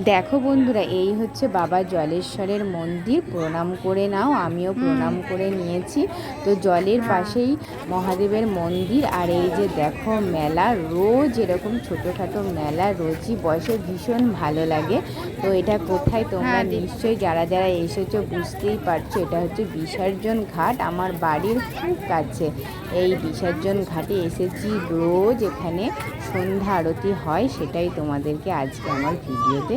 দেখো বন্ধুরা এই হচ্ছে বাবা জলেশ্বরের মন্দির। প্রণাম করে নাও আমিও প্রণাম করে নিয়েছি। তো জলের পাশেই মহাদেবের মন্দির আর এই যে দেখো মেলা রোজ এরকম ছোটোখাটো মেলা রোজই বসে ভীষণ ভালো লাগে। তো এটা কোথায় তোমরা নিশ্চয়ই যারা যারা এসেছ বুঝতেই পারছ এটা হচ্ছে বিসর্জন ঘাট আমার বাড়ির খুব কাছে। এই বিসর্জন ঘাটে এসেছি রোজ এখানে সন্ধ্যা আরতি হয় সেটাই তোমাদেরকে আজকে আমার ভিডিওতে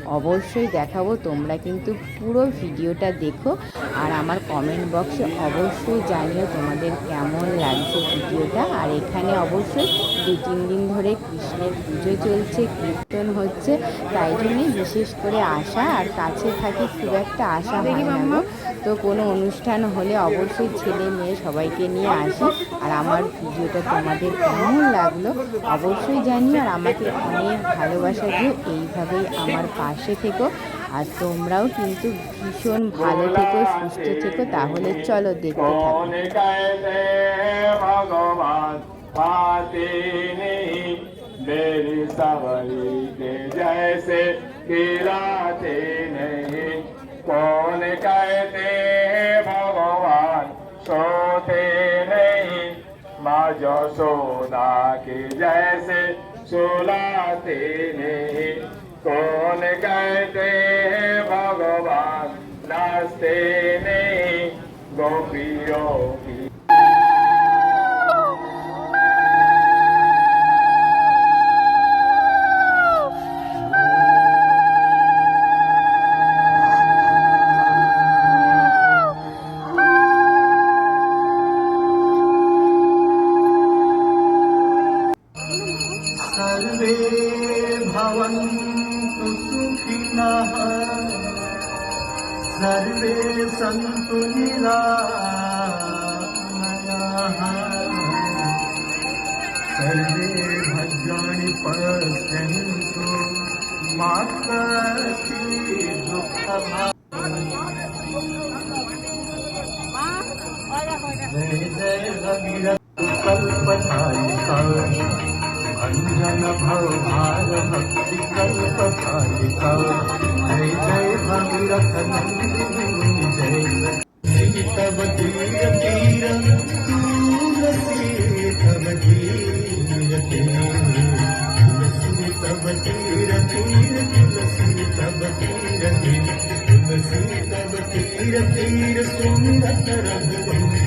অবশ্যই দেখাবো, তোমরা কিন্তু পুরো ভিডিওটা দেখো আর আমার কমেন্ট বক্সে অবশ্যই জানিও তোমাদের কেমন লাগছে ভিডিওটা। আর এখানে অবশ্যই দু তিন দিন ধরে কৃষ্ণের পুজো চলছে, কীর্তন হচ্ছে, তাই জন্যই বিশেষ করে আসা আর কাছে থাকি খুব একটা আশা হয় না তো কোনো অনুষ্ঠান হলে অবশ্যই ছেলে মেয়ে সবাইকে নিয়ে আসি। আর আমার ভিডিওটা তোমাদের কেমন লাগল অবশ্যই জানিও। আর আমাকে অনেক ভালোবাসা দিও। এইভাবেই আমার পাশে থেকো আর তোমরাও কিন্তু ভীষণ ভালো থেকো সুস্থ থেকো তাহলে চলো দেখতে থাকো कौन कहते भगवान पाते नहीं मेरी सवरी के जैसे गिराते नहीं कौन कहते भगवान सोते नहीं माँ जसोदा के जैसे सुलाते नहीं कौन कहते भगवान नाचते नहीं गोपियों की सर्वे सन्तु निरामयाः। सर्वे भद्राणि पश्यन्तु मा कश्चित् दुःखभाग् जय जय भगीरथ अंजन भवभार भक्ति कल्प कालिका जय जय भगीरथ नंदिनी जय तब धीर धीर तुलसी तब धीर धीर तब धीर धीर तुलसी तब धीर धीर तुलसी तब धीर धीर सुंदर रघुवंश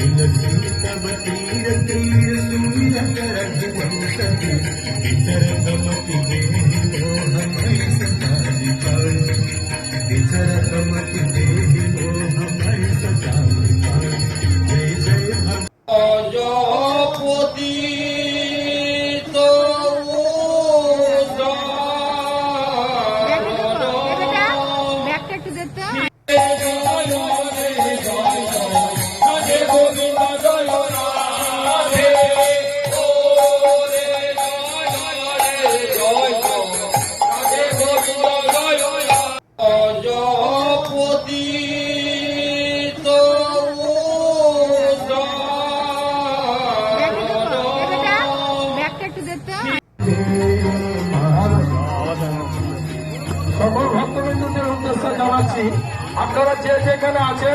तुलसी तब धीर तीर सुनियत रघुवंशति সকল ভক্তবৃন্দদের উদ্দেশ্যে জানাচ্ছি আপনারা যে যেখানে আছেন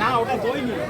না ওটা দই নিয়ে